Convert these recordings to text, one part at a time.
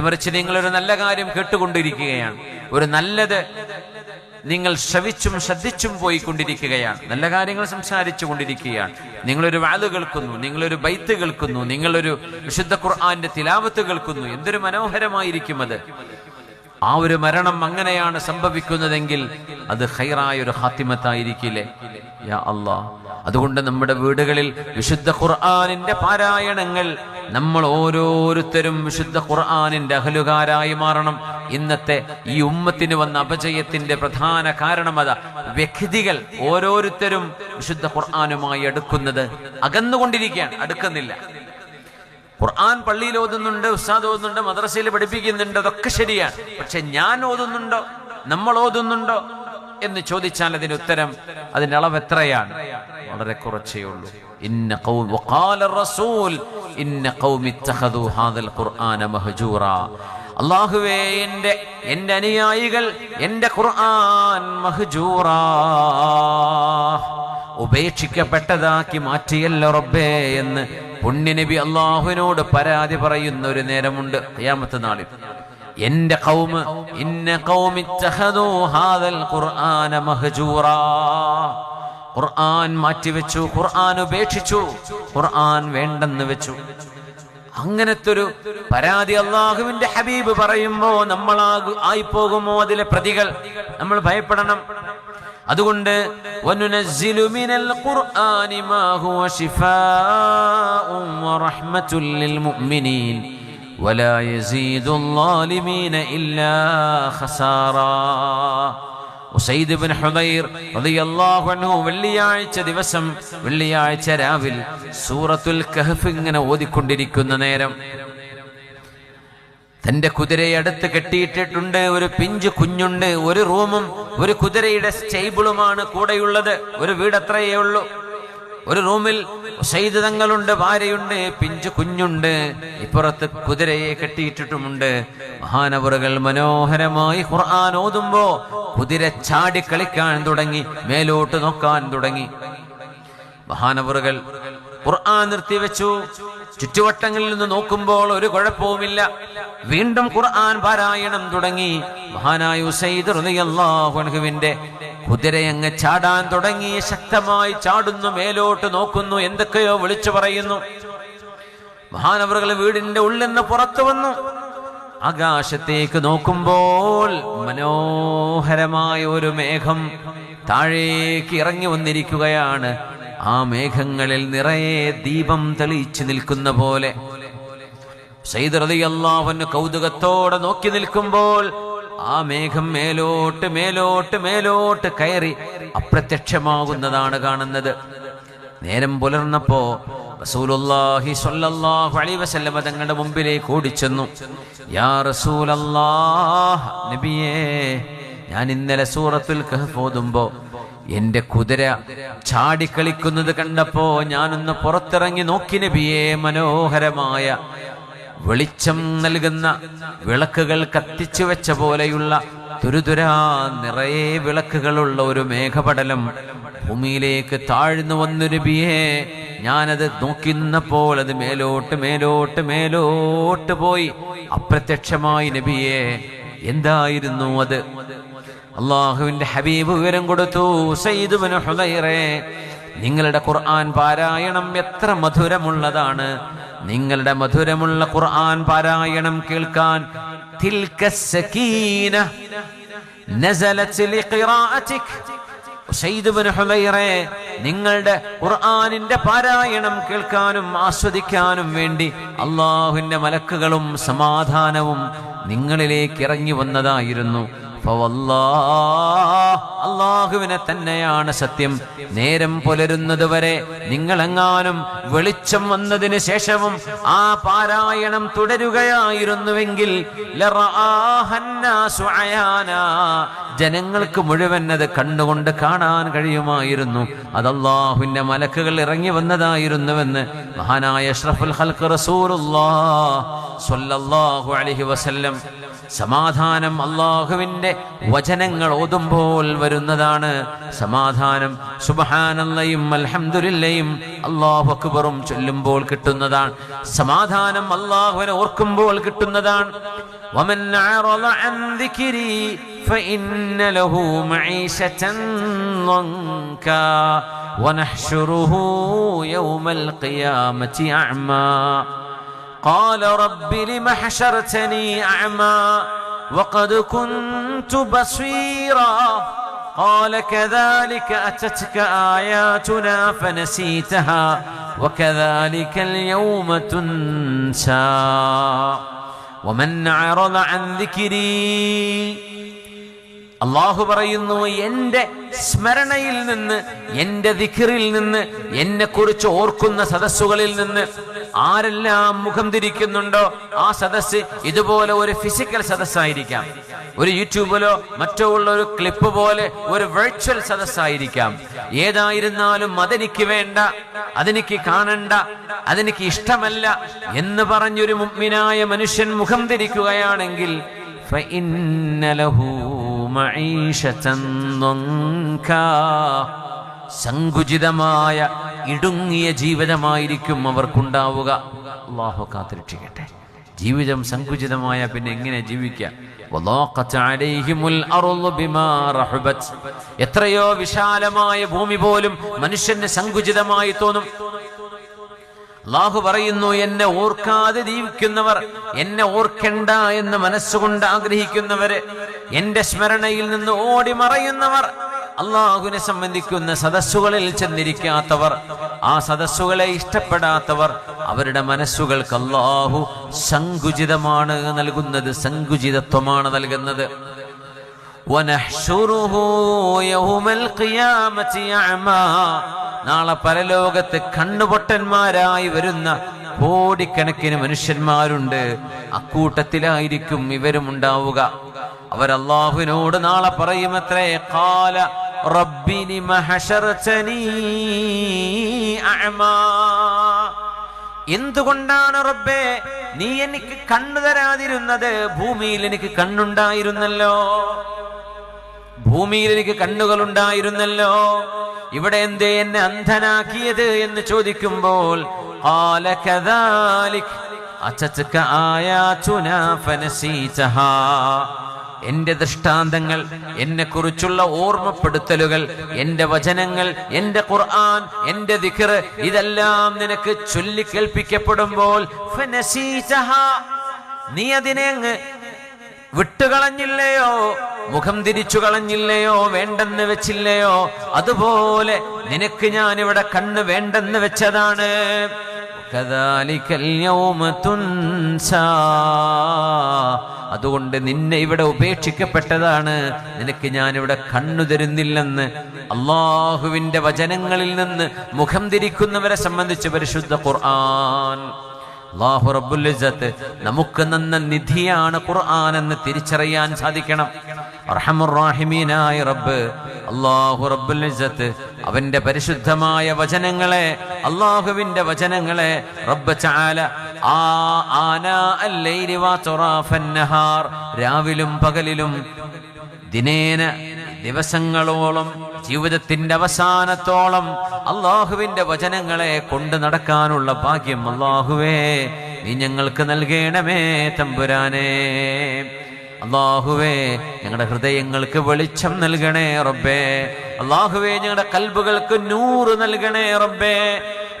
മറിച്ച് നിങ്ങളൊരു നല്ല കാര്യം കേട്ടുകൊണ്ടിരിക്കുകയാണ്. ഒരു നല്ലത് നിങ്ങൾ ശ്രവിച്ചും ശ്രദ്ധിച്ചും പോയിക്കൊണ്ടിരിക്കുകയാണ്. നല്ല കാര്യങ്ങൾ സംസാരിച്ചു കൊണ്ടിരിക്കുകയാണ് നിങ്ങളൊരു വാത് കേൾക്കുന്നു നിങ്ങളൊരു ബൈത്ത് കേൾക്കുന്നു നിങ്ങളൊരു വിശുദ്ധ ഖുർആന്റെ തിലാവത്ത് കേൾക്കുന്നു. എന്തൊരു മനോഹരമായിരിക്കും അത്. ആ ഒരു മരണം അങ്ങനെയാണ് സംഭവിക്കുന്നതെങ്കിൽ അത് ഹൈറായ ഒരു ഹാത്തിമത്തായിരിക്കില്ലേ യാ അതുകൊണ്ട് നമ്മുടെ വീടുകളിൽ വിശുദ്ധ ഖുർആാനിന്റെ പാരായണങ്ങൾ നമ്മൾ ഓരോരുത്തരും വിശുദ്ധ ഖുർആാനിന്റെ അഹലുകാരായി മാറണം. ഇന്നത്തെ ഈ ഉമ്മത്തിന് വന്ന അപജയത്തിന്റെ പ്രധാന കാരണം അതാ വ്യക്തികൾ ഓരോരുത്തരും വിശുദ്ധ ഖുർആാനുമായി അടുക്കുന്നത്. അകന്നുകൊണ്ടിരിക്കുകയാണ് അടുക്കുന്നില്ല. ഖുർആൻ പള്ളിയിൽ ഓതുന്നുണ്ട് ഉസ്താദ് ഓതുന്നുണ്ട് മദ്രസയിൽ പഠിപ്പിക്കുന്നുണ്ട് അതൊക്കെ ശരിയാണ്. പക്ഷെ ഞാൻ ഓതുന്നുണ്ടോ? നമ്മൾ ഓതുന്നുണ്ടോ? എന്ന് ചോദിച്ചാൽ അതിന് ഉത്തരം അതിന്റെ അളവ് എത്രയാണ്? വളരെ കുറച്ചേ ഉള്ളൂ. ഇന്ന റസൂൽ ഇന്ന ഖൗമി ഖുർആന അല്ലാഹുവേ എന്റെ എന്റെ അനുയായികൾ എന്റെ ഖുർആൻ ഉപേക്ഷിക്കപ്പെട്ടതാക്കി മാറ്റിയല്ലോ റബ്ബേ എന്ന് പുണ്യനബി അള്ളാഹുവിനോട് പരാതി പറയുന്ന ഒരു നേരമുണ്ട്. ഖിയാമത്ത് നാളിൽ. എന്റെ കൗമ് ഇന്ന കൗമിത്തഹദൂ ഹാദൽ ഖുർആന മഹ്ജൂറ. ഖുർആൻ മാറ്റിവെച്ചു ഖുർആൻ ഉപേക്ഷിച്ചു ഖുർആൻ വേണ്ടെന്ന് വെച്ചു. അങ്ങനത്തെ ഒരു പരാതി അള്ളാഹുവിന്റെ ഹബീബ് പറയുമ്പോ നമ്മളാകു പോകുമോ അതിലെ പ്രതികൾ? നമ്മൾ ഭയപ്പെടണം. അതുകൊണ്ട് ഖുർആനി മാ ഹുവ ശിഫാഉ വറഹ്മത്തുൽ ലിൽ മുഅ്മിനീൻ. وَلَا يَزِيدُ الظَّالِمِينَ إِلَّا خَسَارًا ഉസൈദ് ബിൻ ഹുദൈർ റളിയല്ലാഹു അൻഹു വെള്ളിയാഴ്ച ദിവസം വെള്ളിയാഴ്ച രാവിൽ സൂറത്തുൽ കഹഫ് ഇങ്ങനെ ഓതിക്കൊണ്ടിരിക്കുന്ന നേരം തന്റെ കുതിരയെ അടുത്ത് കെട്ടിയിട്ടിട്ടുണ്ട് ഒരു പിഞ്ചു കുഞ്ഞുണ്ട് ഒരു റൂമും ഒരു കുതിരയുടെ സ്റ്റേബിളുമാണ് കൂടെയുള്ളത് ഒരു വീട് അത്രയേ ഉള്ളൂ ഒരു റൂമിൽ തങ്ങളുണ്ട് ഭാര്യയുണ്ട് പിഞ്ചു കുഞ്ഞുണ്ട് ഇപ്പുറത്ത് കുതിരയെ കെട്ടിയിട്ടിട്ടുമുണ്ട്. മഹാനവറുകൾ മനോഹരമായി ഖുർആൻ ഓതുമ്പോ കുതിര ചാടി കളിക്കാൻ തുടങ്ങി മേലോട്ട് നോക്കാൻ തുടങ്ങി. മഹാനവറുകൾ ഖുർആൻ നിർത്തിവെച്ചു. ചുറ്റുവട്ടങ്ങളിൽ നിന്ന് നോക്കുമ്പോൾ ഒരു കുഴപ്പവുമില്ല. വീണ്ടും ഖുർആൻ പാരായണം തുടങ്ങി. മഹാനായ ഉസൈദ് റളിയല്ലാഹു അൻഹുവിന്റെ കുതിരയങ്ങ് ചാടാൻ തുടങ്ങി ശക്തമായി ചാടുന്നു മേലോട്ട് നോക്കുന്നു എന്തൊക്കെയോ വിളിച്ചു പറയുന്നു. മഹാനവറുകൾ വീടിന്റെ ഉള്ളിൽ നിന്ന് പുറത്തു വന്നു. ആകാശത്തേക്ക് നോക്കുമ്പോൾ മനോഹരമായ ഒരു മേഘം താഴേക്ക് ഇറങ്ങി വന്നിരിക്കുകയാണ്. ആ മേഘങ്ങളിൽ നിറയെ ദീപം തെളിയിച്ചു നിൽക്കുന്ന പോലെ. സൈദറതി അള്ളാഹുന് കൗതുകത്തോടെ നോക്കി നിൽക്കുമ്പോൾ ആ മേഘം മേലോട്ട് മേലോട്ട് മേലോട്ട് കയറി അപ്രത്യക്ഷമാകുന്നതാണ് കാണുന്നത്. നേരം പുലർന്നപ്പോ റസൂലുള്ളാഹി സ്വല്ലല്ലാഹു അലൈഹി വസല്ലമ തങ്ങളുടെ മുമ്പിലേക്ക് ഓടിച്ചെന്നു. യാ നബിയേ ഞാൻ ഇന്നലെ സൂറത്തുൽ കഹ്ഫ് ഓതുമ്പോ എന്റെ കുതിര ചാടിക്കളിക്കുന്നത് കണ്ടപ്പോ ഞാനൊന്ന് പുറത്തിറങ്ങി നോക്കി നബിയേ മനോഹരമായ വെളിച്ചം നൽകുന്ന വിളക്കുകൾ കത്തിച്ചു വെച്ച പോലെയുള്ള തുരുതുരാ നിറയെ വിളക്കുകളുള്ള ഒരു മേഘപടലം ഭൂമിയിലേക്ക് താഴ്ന്നു വന്നു നബിയെ ഞാനത് നോക്കി നിന്നപ്പോൾ അത് മേലോട്ട് മേലോട്ട് മേലോട്ട് പോയി. അപ്രത്യക്ഷമായി നബിയെ എന്തായിരുന്നു അത്? അള്ളാഹുവിന്റെ ഹബീബ് വിവരം കൊടുത്തു സയ്യിദ് ബിൻ ഹുദൈറേ നിങ്ങളുടെ ഖുർആൻ പാരായണം എത്ര മധുരമുള്ളതാണ്. നിങ്ങളുടെ മധുരമുള്ള ഖുർആൻ പാരായണം കേൾക്കാൻ നിങ്ങളുടെ ഖുർആാനിന്റെ പാരായണം കേൾക്കാനും ആസ്വദിക്കാനും വേണ്ടി അള്ളാഹുവിന്റെ മലക്കുകളും സമാധാനവും നിങ്ങളിലേക്ക് ഇറങ്ങി വന്നതായിരുന്നു. അള്ളാഹുവിനെ തന്നെയാണ് സത്യം നേരം പുലരുന്നത് വരെ നിങ്ങളെങ്ങാനും വെളിച്ചം വന്നതിന് ശേഷവും ആ പാരായണം തുടരുകയായിരുന്നുവെങ്കിൽ. ജനങ്ങൾക്ക് മുഴുവൻ അത് കണ്ടുകൊണ്ട് കാണാൻ കഴിയുമായിരുന്നു അത് അള്ളാഹുവിന്റെ മലക്കുകൾ ഇറങ്ങി വന്നതായിരുന്നുവെന്ന് മഹാനായ അഷ്റഫുൽ ഹൽക്ക് റസൂറുല്ലാ സ്വല്ലല്ലാഹു അലഹി വസല്ലം സമാധാനം അള്ളാഹുവിന്റെ വചനങ്ങൾ ഓതുമ്പോൾ വരുന്നതാണ് സമാധാനം സുബഹാനല്ലയും അൽഹംദുലില്ലയും അള്ളാഹു അക്ബറും ചൊല്ലുമ്പോൾ കിട്ടുന്നതാണ് സമാധാനം അള്ളാഹുവിനെ ഓർക്കുമ്പോൾ കിട്ടുന്നതാണ് ومن أعرض عن ذكري فإن له معيشة ضنكا ونحشره يوم القيامة أعمى قال رب لم حشرتني أعمى وقد كنت بصيرا قال كذلك أتتك آياتنا فنسيتها وكذلك اليوم تنسى ومن أعرض عن ذكري അള്ളാഹു പറയുന്നു എന്റെ സ്മരണയിൽ നിന്ന് എന്റെ ദിഖിറിൽ നിന്ന് എന്നെക്കുറിച്ച് ഓർക്കുന്ന സദസ്സുകളിൽ നിന്ന് ആരെല്ലാം മുഖം തിരിക്കുന്നുണ്ടോ ആ സദസ്സ് ഇതുപോലെ ഒരു ഫിസിക്കൽ സദസ്സായിരിക്കാം. ഒരു യൂട്യൂബിലോ മറ്റോ ഉള്ള ഒരു ക്ലിപ്പ് പോലെ ഒരു വെർച്വൽ സദസ്സായിരിക്കാം. ഏതായിരുന്നാലും അതെനിക്ക് വേണ്ട അതെനിക്ക് കാണണ്ട അതെനിക്ക് ഇഷ്ടമല്ല എന്ന് പറഞ്ഞൊരു മുഗ്മിനായ മനുഷ്യൻ മുഖം തിരിക്കുകയാണെങ്കിൽ സങ്കുചിതമായ ഇടുങ്ങിയ ജീവിതമായിരിക്കും അവർക്കുണ്ടാവുക. അള്ളാഹു കാത്തിരക്ഷിക്കട്ടെ. ജീവിതം സങ്കുചിതമായ പിന്നെ എങ്ങനെ ജീവിക്കാം എത്രയോ വിശാലമായ ഭൂമി പോലും മനുഷ്യന് സങ്കുചിതമായി തോന്നും. അള്ളാഹു പറയുന്നു എന്നെ ഓർക്കാതെ ജീവിക്കുന്നവർ എന്നെ ഓർക്കണ്ട എന്ന് മനസ്സുകൊണ്ട് ആഗ്രഹിക്കുന്നവര് എന്റെ സ്മരണയിൽ നിന്ന് ഓടി മറയുന്നവർ അള്ളാഹുവിനെ സംബന്ധിക്കുന്ന സദസ്സുകളിൽ ചെന്നിരിക്കാത്തവർ ആ സദസ്സുകളെ ഇഷ്ടപ്പെടാത്തവർ അവരുടെ മനസ്സുകൾക്ക് അള്ളാഹു സങ്കുചിതമാണ് നൽകുന്നത് സങ്കുചിതത്വമാണ് നൽകുന്നത് ونحشره يوم القيامة أعمى നാളെ പരലോകത്ത് കണ്ണുപൊട്ടന്മാരായി വരുന്ന കോടിക്കണക്കിന് മനുഷ്യന്മാരുണ്ട്. അക്കൂട്ടത്തിലായിരിക്കും ഇവരും ഉണ്ടാവുക. അവരല്ലാഹുവിനോട് നാളെ പറയുമത്രേ കാല റബ്ബിനി എന്തുകൊണ്ടാണ് റബ്ബേ നീ എനിക്ക് കണ്ണു തരാതിരുന്നത്? ഭൂമിയിൽ എനിക്ക് കണ്ണുണ്ടായിരുന്നല്ലോ. ഭൂമിയിൽ എനിക്ക് കണ്ണുകൾ ഉണ്ടായിരുന്നല്ലോ ഇവിടെ എന്തേ എന്നെ അന്ധനാക്കിയത് എന്ന് ചോദിക്കുമ്പോൾ എന്റെ ദൃഷ്ടാന്തങ്ങൾ എന്നെ കുറിച്ചുള്ള ഓർമ്മപ്പെടുത്തലുകൾ എന്റെ വചനങ്ങൾ എന്റെ ഖുർആൻ എന്റെ ദിഖർ ഇതെല്ലാം നിനക്ക് ചൊല്ലിക്കേൽപ്പിക്കപ്പെടുമ്പോൾ നീ അതിനെ വിട്ടുകളഞ്ഞില്ലയോ? മുഖം തിരിച്ചു കളഞ്ഞില്ലയോ വേണ്ടെന്ന് വെച്ചില്ലയോ? അതുപോലെ നിനക്ക് ഞാൻ ഇവിടെ കണ്ണ് വേണ്ടെന്ന് വെച്ചതാണ്. അതുകൊണ്ട് നിന്നെ ഇവിടെ ഉപേക്ഷിക്കപ്പെട്ടതാണ്. നിനക്ക് ഞാൻ ഇവിടെ കണ്ണു തരുന്നില്ലെന്ന്. അള്ളാഹുവിന്റെ വചനങ്ങളിൽ നിന്ന് മുഖം തിരിക്കുന്നവരെ സംബന്ധിച്ച് പരിശുദ്ധ ഖുർആൻ. അള്ളാഹു ഇസ്സത്ത് നമുക്ക് നന്ന നിധിയാണ് ഖുർആൻ എന്ന് തിരിച്ചറിയാൻ സാധിക്കണം. അർഹമുറാഹിമീനായ റബ്ബ് അള്ളാഹു റബ്ബുൽ അവന്റെ പരിശുദ്ധമായ വചനങ്ങളെ അള്ളാഹുവിന്റെ വചനങ്ങളെ റബ്ബ് ചാല ആ ആനാ രാവിലും പകലിലും ദിനേന ദിവസങ്ങളോളം ജീവിതത്തിന്റെ അവസാനത്തോളം അള്ളാഹുവിന്റെ വചനങ്ങളെ കൊണ്ടു നടക്കാനുള്ള ഭാഗ്യം അള്ളാഹുവേ നീ ഞങ്ങൾക്ക് നൽകേണമേ തമ്പുരാനേ. അള്ളാഹുവേ ഞങ്ങളുടെ ഹൃദയങ്ങൾക്ക് വെളിച്ചം നൽകണേ റബ്ബേ അള്ളാഹുവേ ഞങ്ങളുടെ കൽബുകൾക്ക് നൂറ് നൽകണേ റബ്ബേ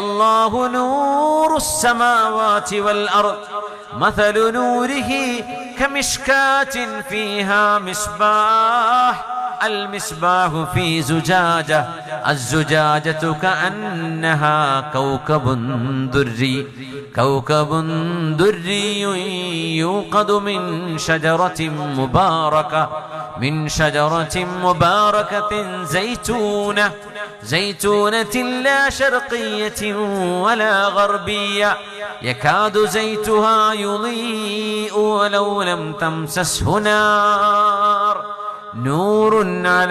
അള്ളാഹു നൂറു السماوات والأرض مثل نوره كمشكاة فيها مصباح المصباح في زجاجة الزجاجة كأنها كوكب دري كوكب دري يوقد من شجرة مباركة من شجرة مباركة زيتونة زيتونة لا شرقية ولا غربية يكاد زيتها يضيء ولو لم تمسسه نار. നൂറുന്നൂർ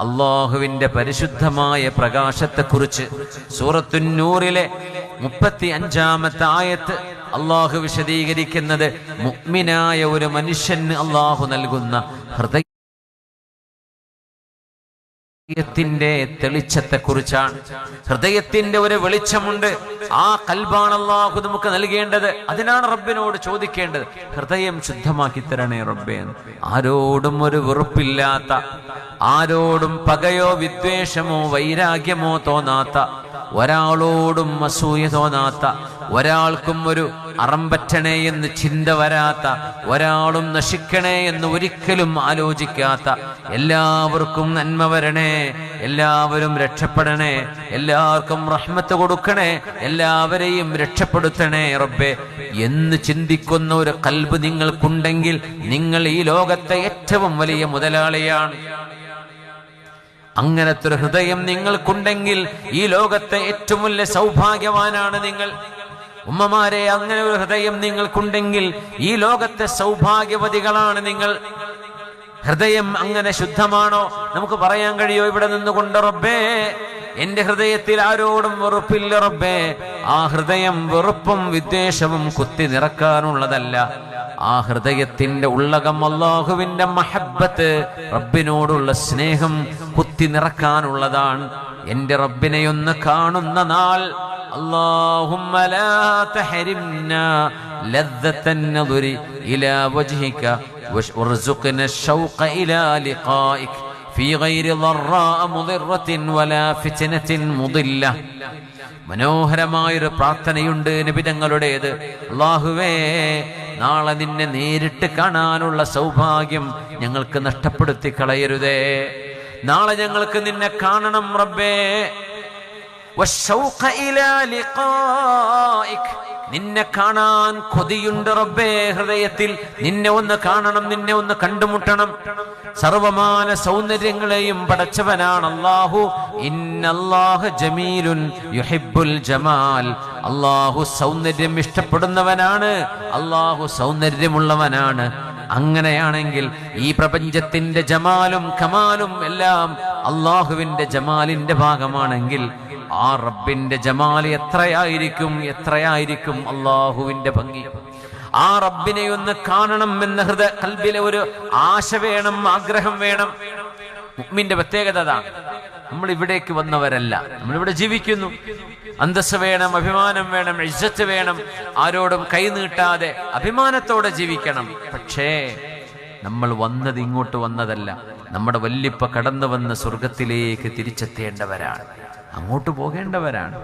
അള്ളാഹുവിന്റെ പരിശുദ്ധമായ പ്രകാശത്തെക്കുറിച്ച് സൂറത്തുന്നൂറിലെ മുപ്പത്തി അഞ്ചാമത്തെ ആയത്ത് അള്ളാഹു വിശദീകരിക്കുന്നത് മുഗ്മിനായ ഒരു മനുഷ്യന് അള്ളാഹു നൽകുന്ന ഹൃദയ ഹൃദയത്തിന്റെ തെളിച്ചത്തെ കുറിച്ചാണ് ഹൃദയത്തിന്റെ ഒരു വെളിച്ചമുണ്ട്. ആ കൽബാണ് അള്ളാഹു നമുക്ക് നൽകേണ്ടത്. അതിനാണ് റബ്ബിനോട് ചോദിക്കേണ്ടത്. ഹൃദയം ശുദ്ധമാക്കി തരണേ റബ്ബേ. ആരോടും ഒരു വെറുപ്പില്ലാത്ത ആരോടും പകയോ വിദ്വേഷമോ വൈരാഗ്യമോ തോന്നാത്ത ഒരാളോടും അസൂയ തോന്നാത്ത ഒരാൾക്കും ഒരു അറമ്പറ്റണേ എന്ന് ചിന്ത വരാത്ത ഒരാളും നശിക്കണേ എന്ന് ഒരിക്കലും ആലോചിക്കാത്ത എല്ലാവർക്കും നന്മ വരണേ എല്ലാവരും രക്ഷപ്പെടണേ എല്ലാവർക്കും റഹ്മത്ത് കൊടുക്കണേ എല്ലാവരെയും രക്ഷപ്പെടുത്തണേ റബ്ബെ. എന്ന് ചിന്തിക്കുന്ന ഒരു കൽബ് നിങ്ങൾക്കുണ്ടെങ്കിൽ നിങ്ങൾ ഈ ലോകത്തെ ഏറ്റവും വലിയ മുതലാളിയാണ്. അങ്ങനത്തെ ഒരു ഹൃദയം നിങ്ങൾക്കുണ്ടെങ്കിൽ ഈ ലോകത്തെ ഏറ്റവും വലിയ സൗഭാഗ്യവാനാണ് നിങ്ങൾ. ഉമ്മമാരെ അങ്ങനെ ഒരു ഹൃദയം നിങ്ങൾക്കുണ്ടെങ്കിൽ ഈ ലോകത്തെ സൗഭാഗ്യവതികളാണ് നിങ്ങൾ. ഹൃദയം അങ്ങനെ ശുദ്ധമാണോ? നമുക്ക് പറയാൻ കഴിയോ? ഇവിടെ നിന്നുകൊണ്ട് റബ്ബേ എന്റെ ഹൃദയത്തിൽ ആരോടും വെറുപ്പില്ല റബ്ബേ. ആ ഹൃദയം വെറുപ്പും വിദ്വേഷവും കുത്തി നിറക്കാനുള്ളതല്ല. ആ ഹൃദയത്തിന്റെ ഉള്ളകം അള്ളാഹുവിന്റെ മഹബത്ത് റബ്ബിനോടുള്ള സ്നേഹം കുത്തി നിറക്കാനുള്ളതാണ്. എന്റെ റബ്ബിനെയൊന്ന് കാണുന്ന നാൾ اللهم لا تحرمنا لذة النظر إلى وجهك وارزقنا الشوق إلى لقائك في غير ضراء مضرة ولا فتنة مضلة മനോഹരമായൊരു പ്രാർത്ഥനയുണ്ട് നിബിതങ്ങളുടേത് അള്ളാഹുവേ നാളെ നിന്നെ നേരിട്ട് കാണാനുള്ള സൗഭാഗ്യം ഞങ്ങൾക്ക് നഷ്ടപ്പെടുത്തി കളയരുതേ നാളെ ഞങ്ങൾക്ക് നിന്നെ കാണണം റബ്ബേ والشوق إلى لقائك നിന്നെ കാണാൻ കൊതിയുണ്ട് റബ്ബേ ഹൃദയത്തിൽ. നിന്നെ ഒന്ന് കാണണം നിന്നെ ഒന്ന് കണ്ടുമുട്ടണം. സർവമാന സൗന്ദര്യങ്ങളെയും പടച്ചവനാണ് അല്ലാഹു. ഇന്നല്ലാഹ ജമീലുൻ യുഹിബ്ബുൽ ജമാൽ. അല്ലാഹു സൗന്ദര്യം ഇഷ്ടപ്പെടുന്നവനാണ്. അല്ലാഹു സൗന്ദര്യമുള്ളവനാണ്. അങ്ങനെയാണെങ്കിൽ ഈ പ്രപഞ്ചത്തിന്റെ ജമാലും കമാലും എല്ലാം അള്ളാഹുവിന്റെ ജമാലിന്റെ ഭാഗമാണെങ്കിൽ ആ റബ്ബിന്റെ ജമാൽ എത്രയായിരിക്കും എത്രയായിരിക്കും അള്ളാഹുവിന്റെ ഭംഗി. ആ റബ്ബിനെ ഒന്ന് കാണണം എന്ന ഹൃദയ കൽബിലെ ഒരു ആശ വേണം ആഗ്രഹം വേണം. ഉമ്മിന്റെ പ്രത്യേകത അതാണ് നമ്മൾ ഇവിടേക്ക് വന്നവരല്ല. നമ്മളിവിടെ ജീവിക്കുന്നു. അന്തസ് വേണം അഭിമാനം വേണം ഇജ്ജത്ത് വേണം. ആരോടും കൈനീട്ടാതെ അഭിമാനത്തോടെ ജീവിക്കണം. പക്ഷേ നമ്മൾ വന്നത് ഇങ്ങോട്ട് വന്നതല്ല. നമ്മുടെ വല്ലിപ്പ കടന്നു വന്ന സ്വർഗത്തിലേക്ക് തിരിച്ചെത്തേണ്ടവരാണ്. അങ്ങോട്ട് പോകേണ്ടവരാണ്.